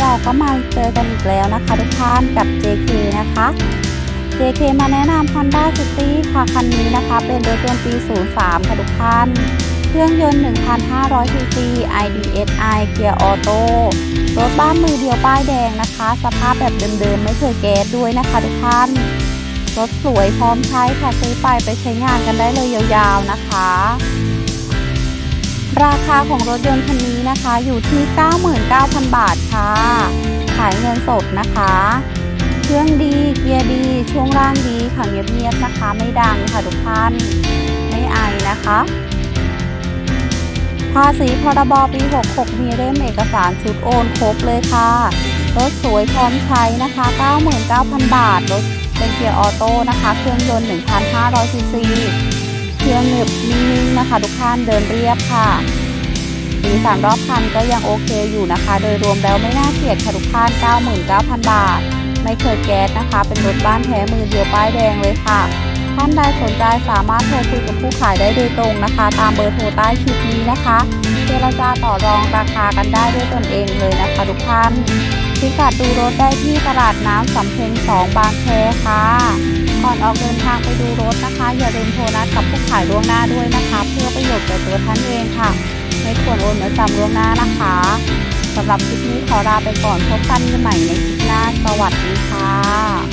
เราก็มาเจอกันอีกแล้วนะคะทุกท่านกับ JK นะคะ JK มาแนะนำ Honda City ค่ะ คันนี้นะคะ เป็นรถยนต์ปี 03 ค่ะทุกท่าน เครื่องยนต์ 1,500 cc IDSI เกียร์ออโต้รถบ้านมือเดียวป้ายแดงนะคะ สภาพแบบเดิมๆ ไม่เคยแก๊สด้วยนะคะทุกท่าน รถสวยพร้อมใช้ค่ะซื้อไปไปใช้งานกันได้เลยยาวๆนะคะ ราคาของรถยนต์คันนี้นะคะอยู่ที่ 99,000 บาทค่ะ ขายเงินสดนะคะ เครื่องดีเกียร์ดี ช่วงล่างดีค่ะเงียบๆนะคะ ไม่ดังค่ะทุกท่าน ไม่ไอนะคะ ภาษีพรบปี 66 มีเล่มเอกสารชุดโอนครบเลยค่ะ รถสวยพร้อมใช้นะคะ 99,000 บาท รถเป็นเกียร์ออโต้นะคะ เครื่องยนต์ 1,500ซีซี เครื่องหนึบนิ่งๆนะคะ ทุกท่านเดินเรียบค่ะสีสันรอบคันก็ยังโอเคอยู่นะคะ โดยรวมแล้วไม่น่าเกลียดค่ะทุกท่าน 99,000 บาท ไม่เคยแก๊สนะคะ เป็นรถบ้านแท้มือเดียวป้ายแดงเลยค่ะ ท่านใดสนใจสามารถโทรคุยกับผู้ขายได้โดยตรงนะคะ ตามเบอร์โทรใต้คลิปนี้นะคะเจรจาต่อรองราคากันได้ด้วยตนเองเลยนะคะทุกท่านพิกัดดูรถได้ที่ตลาดน้ำสำเพ็ง2บางแคค่ะ อนออกเดินทางไปดูรถนะคะ อย่าลืมโทรนัดกับผู้ขายล่วงหน้าด้วยนะคะ เพื่อประโยชน์แก่ตัวท่านเองค่ะ ไม่ควรโอนเงินจำล่วงหน้านะคะสำหรับคลิปนี้ขอลาไปก่อนพบกันใหม่ในคลิปหน้าสวัสดีค่ะ